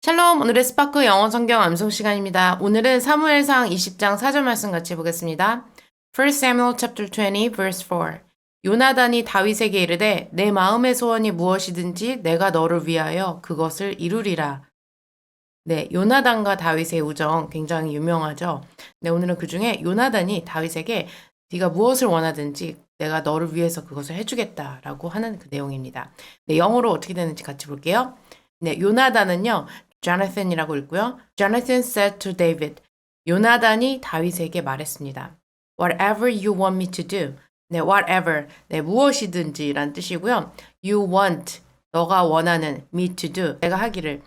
샬롬, 오늘의 스파크 영어 성경 암송 시간입니다. 오늘은 사무엘상 20장 4절 말씀 같이 보겠습니다. 1 Samuel chapter 20 verse 4 요나단이 다윗에게 이르되 내 마음의 소원이 무엇이든지 내가 너를 위하여 그것을 이루리라. 네, 요나단과 다윗의 우정 굉장히 유명하죠. 네, 오늘은 그 중에 요나단이 다윗에게 네가 무엇을 원하든지 내가 너를 위해서 그것을 해주겠다라고 하는 그 내용입니다. 네, 영어로 어떻게 되는지 같이 볼게요. 네, 요나단은요, Jonathan이라고 읽고요. Jonathan said to David, 요나단이 다윗에게 말했습니다. Whatever you want me to do. 네, whatever. 네, 무엇이든지란 뜻이고요. You want. 너가 원하는 me to do. 내가 하기를.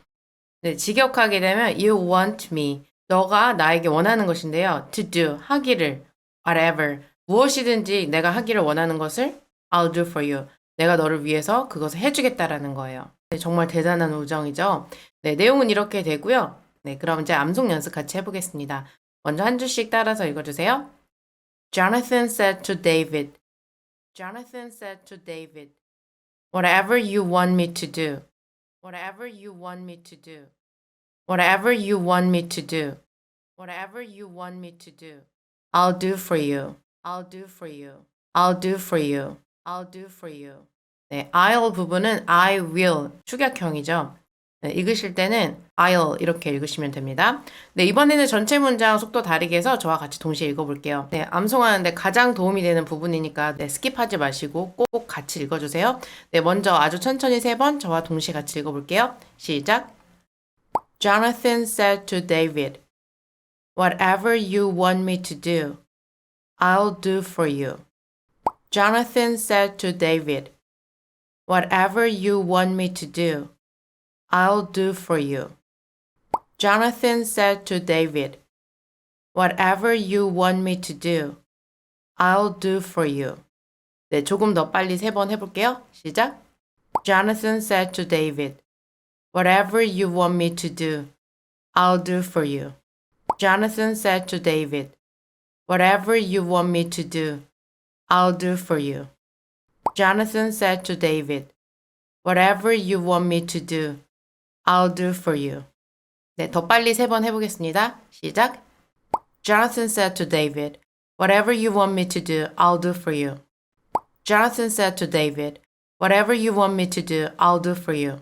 네, 직역하게 되면 you want me. 너가 나에게 원하는 것인데요. to do. 하기를. whatever. 무엇이든지 내가 하기를 원하는 것을 I'll do for you. 내가 너를 위해서 그것을 해주겠다라는 거예요. 네, 정말 대단한 우정이죠. 네, 내용은 이렇게 되고요. 네, 그럼 이제 암송 연습 같이 해보겠습니다. 먼저 한 줄씩 따라서 읽어주세요. Jonathan said to David. Jonathan said to David. Whatever you want me to do. Whatever you want me to do. Whatever you want me to do. Whatever you want me to do. I'll do for you. I'll do for you. I'll do for you. I'll do for you. 네, I'll 부분은 I will 축약형이죠. 네, 읽으실 때는 I'll 이렇게 읽으시면 됩니다. 네, 이번에는 전체 문장 속도 다르게 해서 저와 같이 동시에 읽어볼게요. 네, 암송하는데 가장 도움이 되는 부분이니까 네, 스킵하지 마시고 꼭 같이 읽어주세요. 네, 먼저 아주 천천히 세 번 저와 동시에 같이 읽어볼게요. 시작. Jonathan said to David, Whatever you want me to do, I'll do for you. Jonathan said to David, Whatever you want me to do, I'll do for you. Jonathan said to David, Whatever you want me to do, I'll do for you. 네, 조금 더 빨리 세 번 해볼게요. 시작. Jonathan said to David, Whatever you want me to do, I'll do for you. Jonathan said to David, Whatever you want me to do, I'll do for you. Jonathan said to David, Whatever you want me to do, I'll do for you. 네, 더 빨리 세 번 해보겠습니다. 시작. Jonathan said to David, Whatever you want me to do, I'll do for you. Jonathan said to David, Whatever you want me to do, I'll do for you.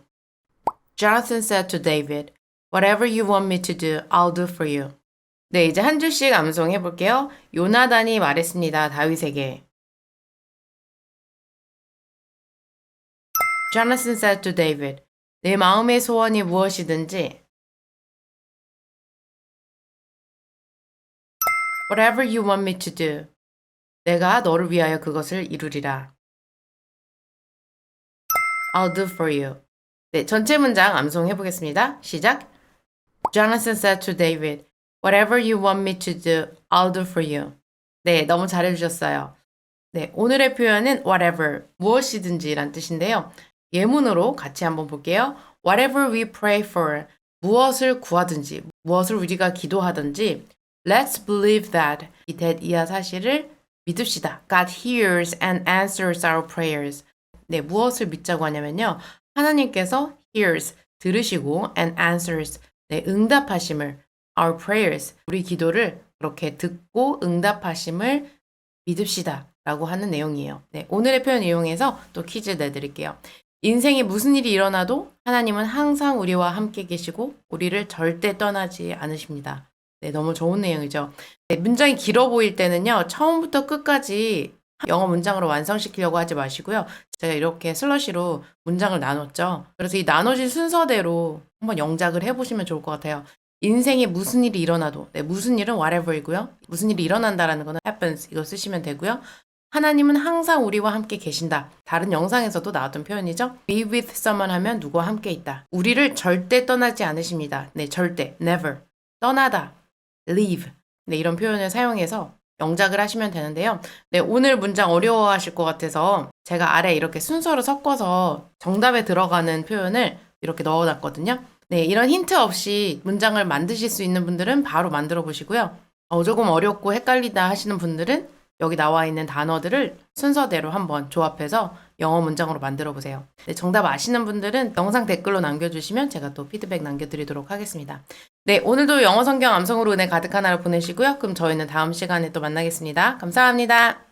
Jonathan said to David, Whatever you want me to do, I'll do for you. 네, 이제 한 줄씩 암송해 볼게요. 요나단이 말했습니다. 다윗에게. Jonathan said to David, 내 마음의 소원이 무엇이든지 Whatever you want me to do. 내가 너를 위하여 그것을 이루리라. I'll do for you. 네, 전체 문장 암송해 보겠습니다. 시작. Jonathan said to David, Whatever you want me to do, I'll do for you. 네, 너무 잘해 주셨어요. 네, 오늘의 표현은 whatever, 무엇이든지란 뜻인데요. 예문으로 같이 한번 볼게요. Whatever we pray for, 무엇을 구하든지, 무엇을 우리가 기도하든지, Let's believe that 이 that 이하 사실을 믿읍시다. God hears and answers our prayers. 네, 무엇을 믿자고 하냐면요. 하나님께서 hears, 들으시고 and answers, 네, 응답하심을 our prayers, 우리 기도를 그렇게 듣고 응답하심을 믿읍시다. 라고 하는 내용이에요. 네, 오늘의 표현 이용해서 또 퀴즈 내드릴게요. 인생에 무슨 일이 일어나도 하나님은 항상 우리와 함께 계시고 우리를 절대 떠나지 않으십니다. 네, 너무 좋은 내용이죠. 네, 문장이 길어 보일 때는요, 처음부터 끝까지 영어 문장으로 완성시키려고 하지 마시고요. 제가 이렇게 슬러시로 문장을 나눴죠. 그래서 이 나눠진 순서대로 한번 영작을 해보시면 좋을 것 같아요. 인생에 무슨 일이 일어나도, 네, 무슨 일은 whatever이고요. 무슨 일이 일어난다라는 거는 happens 이거 쓰시면 되고요. 하나님은 항상 우리와 함께 계신다. 다른 영상에서도 나왔던 표현이죠. Be with someone 하면 누구와 함께 있다. 우리를 절대 떠나지 않으십니다. 네, 절대, never. 떠나다, leave. 네, 이런 표현을 사용해서 영작을 하시면 되는데요. 네, 오늘 문장 어려워하실 것 같아서 제가 아래 이렇게 순서를 섞어서 정답에 들어가는 표현을 이렇게 넣어놨거든요. 네, 이런 힌트 없이 문장을 만드실 수 있는 분들은 바로 만들어 보시고요. 어, 조금 어렵고 헷갈리다 하시는 분들은 여기 나와 있는 단어들을 순서대로 한번 조합해서 영어 문장으로 만들어 보세요. 네, 정답 아시는 분들은 영상 댓글로 남겨주시면 제가 또 피드백 남겨드리도록 하겠습니다. 네, 오늘도 영어 성경 암송으로 은혜 가득 하나를 보내시고요. 그럼 저희는 다음 시간에 또 만나겠습니다. 감사합니다.